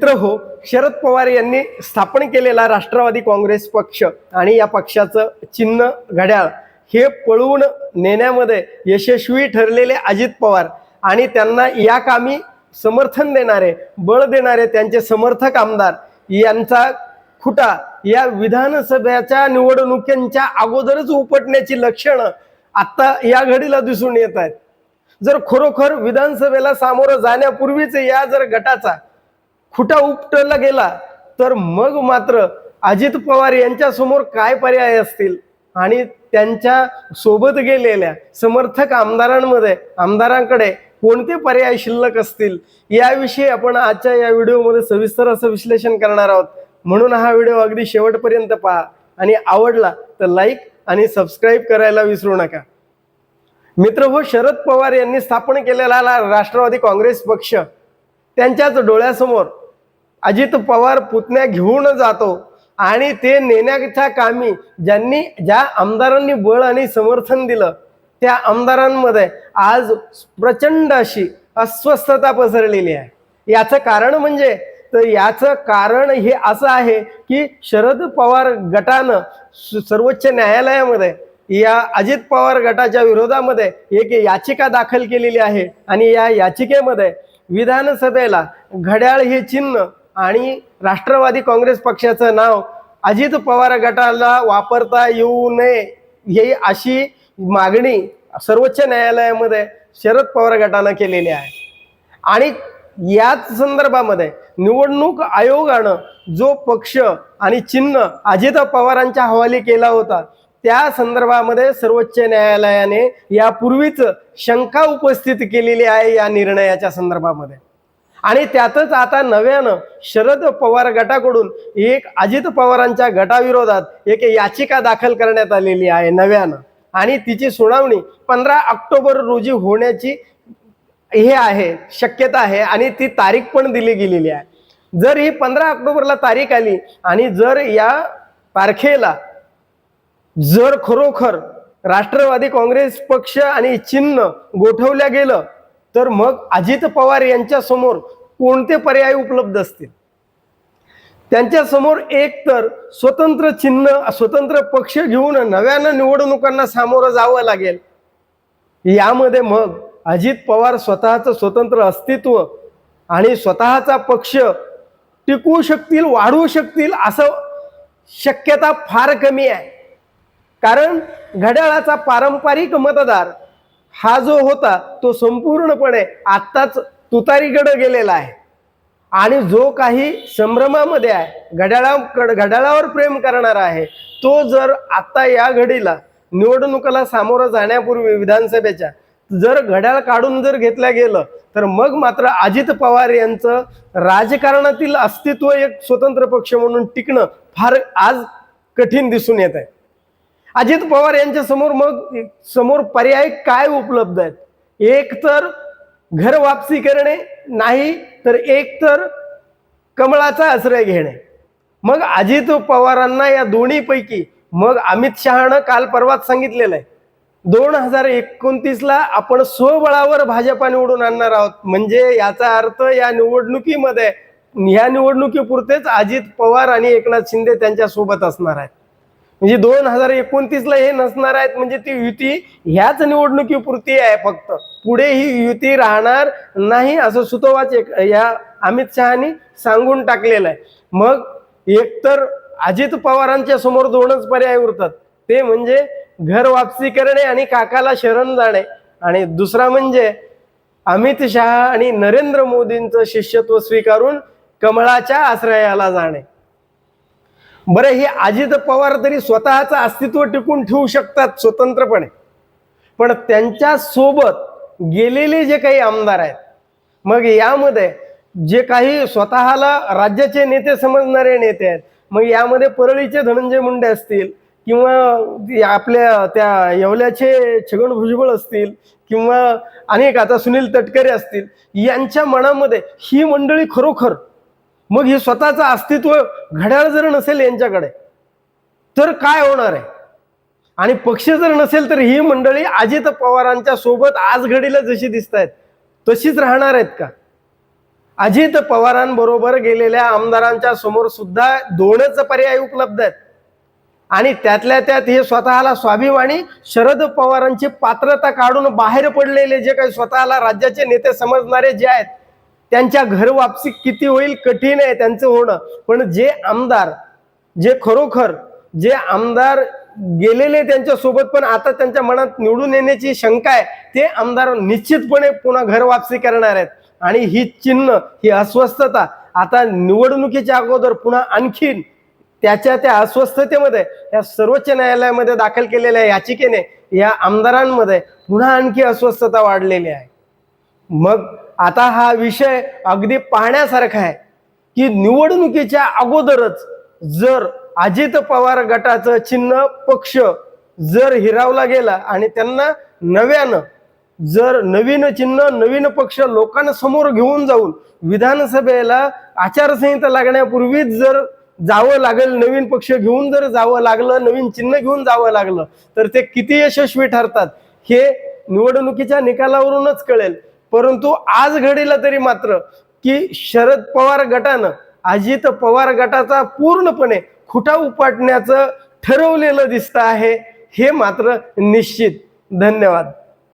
मित्र हो शरद पवार यांनी स्थापन केलेला राष्ट्रवादी काँग्रेस पक्ष आणि या पक्षाचं चिन्ह घड्याळ हे पळवून नेण्यामध्ये यशस्वी ठरलेले अजित पवार आणि त्यांना या कामी समर्थन देणारे बळ देणारे त्यांचे समर्थक आमदार यांचा खुटा या विधानसभेच्या निवडणुकींच्या अगोदरच उपटण्याची लक्षणं आत्ता या घडीला दिसून येत आहेत. जर खरोखर विधानसभेला सामोरं जाण्यापूर्वीच या जर गटाचा खुटा उपटला गेला तर मग मात्र अजित पवार यांच्या समोर काय पर्याय असतील? आणि त्यांच्यासोबत गेलेल्या समर्थक आमदारांमध्ये आमदारांकडे कोणते पर्याय शिल्लक असतील? याविषयी आपण आजच्या या व्हिडिओमध्ये सविस्तर असं विश्लेषण करणार आहोत. म्हणून हा व्हिडिओ अगदी शेवटपर्यंत पहा. आणि आवडला तर लाईक आणि सबस्क्राईब करायला विसरू नका. मित्र हो शरद पवार यांनी स्थापन केलेला राष्ट्रवादी काँग्रेस पक्ष त्यांच्याच डोळ्यासमोर अजित पवार पुतण्या घेऊन जातो. आणि ते नेण्याच्या कामी ज्यांनी ज्या आमदारांनी बळ आणि समर्थन दिलं त्या आमदारांमध्ये आज प्रचंड अशी अस्वस्थता पसरलेली आहे. याचं कारण म्हणजे तर याचं कारण हे असं आहे की शरद पवार गटानं सर्वोच्च न्यायालयामध्ये या अजित पवार गटाच्या विरोधामध्ये एक याचिका दाखल केलेली आहे. आणि या याचिकेमध्ये विधानसभेला घड्याळ हे चिन्ह आणि राष्ट्रवादी काँग्रेस पक्षाचं नाव अजित पवार गटाला वापरता येऊ नये ही अशी मागणी सर्वोच्च न्यायालयामध्ये शरद पवार गटानं केलेली आहे. आणि याच संदर्भामध्ये निवडणूक आयोगानं जो पक्ष आणि चिन्ह अजित पवारांच्या हवाली केला होता त्या संदर्भामध्ये सर्वोच्च न्यायालयाने यापूर्वीच शंका उपस्थित केलेली आहे या निर्णयाच्या संदर्भामध्ये. आणि त्यातच आता नव्यानं शरद पवार गटाकडून एक अजित पवारांच्या गटाविरोधात एक याचिका दाखल करण्यात आलेली आहे नव्यानं. आणि तिची सुनावणी पंधरा ऑक्टोबर रोजी होण्याची हे आहे शक्यता आहे आणि ती तारीख पण दिली गेलेली आहे. जर ही पंधरा ऑक्टोबरला तारीख आली आणि जर या तारखेला जर खरोखर राष्ट्रवादी काँग्रेस पक्ष आणि चिन्ह गोठवल्या गेलं तर मग अजित पवार यांच्यासमोर कोणते पर्याय उपलब्ध असतील? त्यांच्यासमोर एक तर स्वतंत्र चिन्ह स्वतंत्र पक्ष घेऊन नव्यानं निवडणुकांना सामोरं जावं लागेल. यामध्ये मग अजित पवार स्वतःचं स्वतंत्र अस्तित्व आणि स्वतःचा पक्ष टिकवू शकतील वाढवू शकतील असं शक्यता फार कमी आहे. कारण घड्याळाचा पारंपरिक मतदार हा जो होता तो संपूर्णपणे आत्ताच तुतारीकडे गेलेला आहे. आणि जो काही संभ्रमामध्ये आहे घड्याळाकड घड्याळावर प्रेम करणारा आहे तो जर आत्ता या घडीला निवडणुकाला सामोरं जाण्यापूर्वी विधानसभेच्या जर घड्याळ काढून जर घेतलं गेलं तर मग मात्र अजित पवार यांचं राजकारणातील अस्तित्व एक स्वतंत्र पक्ष म्हणून टिकणं फार आज कठीण दिसून येत आहे. अजित पवार यांच्या समोर मग समोर पर्याय काय उपलब्ध आहेत? एक तर घर वापसी करणे नाही तर एक तर कमळाचा आश्रय घेणे. मग अजित पवारांना या दोन्हीपैकी मग अमित शहानं काल परवाच सांगितलेलं आहे. दोन हजार एकोणतीसला आपण स्वबळावर भाजपा निवडून आणणार आहोत. म्हणजे याचा अर्थ या निवडणुकीमध्ये ह्या निवडणुकीपुरतेच अजित पवार आणि एकनाथ शिंदे त्यांच्यासोबत असणार आहेत. म्हणजे दोन हजार एकोणतीसला हे नसणार आहेत म्हणजे ती युती ह्याच निवडणुकीपुरती आहे फक्त. पुढे ही युती राहणार नाही असं सुतोवाच एक या अमित शहानी सांगून टाकलेलं आहे. मग एकतर अजित पवारांच्या समोर दोनच पर्याय उरतात. ते म्हणजे घर वापसी करणे आणि काकाला शरण जाणे. आणि दुसरा म्हणजे अमित शहा आणि नरेंद्र मोदींचं शिष्यत्व स्वीकारून कमळाच्या आश्रयाला जाणे. बरं हे अजित पवार तरी स्वतःचं अस्तित्व टिकून ठेवू शकतात स्वतंत्रपणे. पण त्यांच्यासोबत गेलेले जे काही आमदार आहेत मग यामध्ये जे काही स्वतःला राज्याचे नेते समजणारे नेते आहेत मग यामध्ये परळीचे धनंजय मुंडे असतील किंवा आपल्या त्या येवल्याचे छगन भुजबळ असतील किंवा अनेक आता सुनील तटकरे असतील यांच्या मनामध्ये ही मंडळी खरोखर मग हे स्वतःचं अस्तित्व घड्याळ जर नसेल यांच्याकडे तर काय होणार आहे? आणि पक्ष जर नसेल तर ही मंडळी अजित पवारांच्या सोबत आज घडीला जशी दिसत आहेत तशीच राहणार आहेत का? अजित पवारांबरोबर गेलेल्या आमदारांच्या समोर सुद्धा दोनच पर्याय उपलब्ध आहेत. आणि त्यातल्या त्यात हे स्वतःला स्वाभिमानी शरद पवारांची पात्रता काढून बाहेर पडलेले जे काही स्वतःला राज्याचे नेते समजणारे जे आहेत त्यांच्या घर वापसी किती होईल कठीण आहे त्यांचं होणं. पण जे आमदार जे खरोखर जे आमदार गेलेले त्यांच्यासोबत पण आता त्यांच्या मनात निवडून येण्याची शंका आहे ते आमदार निश्चितपणे पुन्हा घर वापसी करणार आहेत. आणि ही चिन्ह ही अस्वस्थता आता निवडणुकीच्या अगोदर पुन्हा आणखीन त्याच्या त्या अस्वस्थतेमध्ये या सर्वोच्च न्यायालयामध्ये दाखल केलेल्या याचिकेने या आमदारांमध्ये पुन्हा आणखी अस्वस्थता वाढलेली आहे. मग आता हा विषय अगदी पाहण्यासारखा आहे की निवडणुकीच्या अगोदरच जर अजित पवार गटाचं चिन्ह पक्ष जर हिरावला गेला आणि त्यांना नव्यानं जर नवीन चिन्ह नवीन पक्ष लोकांसमोर घेऊन जाऊन विधानसभेला आचारसंहिता लागण्यापूर्वीच जर जावं लागेल नवीन पक्ष घेऊन जर जावं लागलं नवीन चिन्ह घेऊन जावं लागलं तर ते किती यशस्वी ठरतात हे निवडणुकीच्या निकालावरूनच कळेल. परंतु आज घडीला तरी मात्र की शरद पवार गटानं अजित पवार गटाचा पूर्णपणे खुटा उपाटण्याचं ठरवलेलं दिसतं आहे हे मात्र निश्चित. धन्यवाद.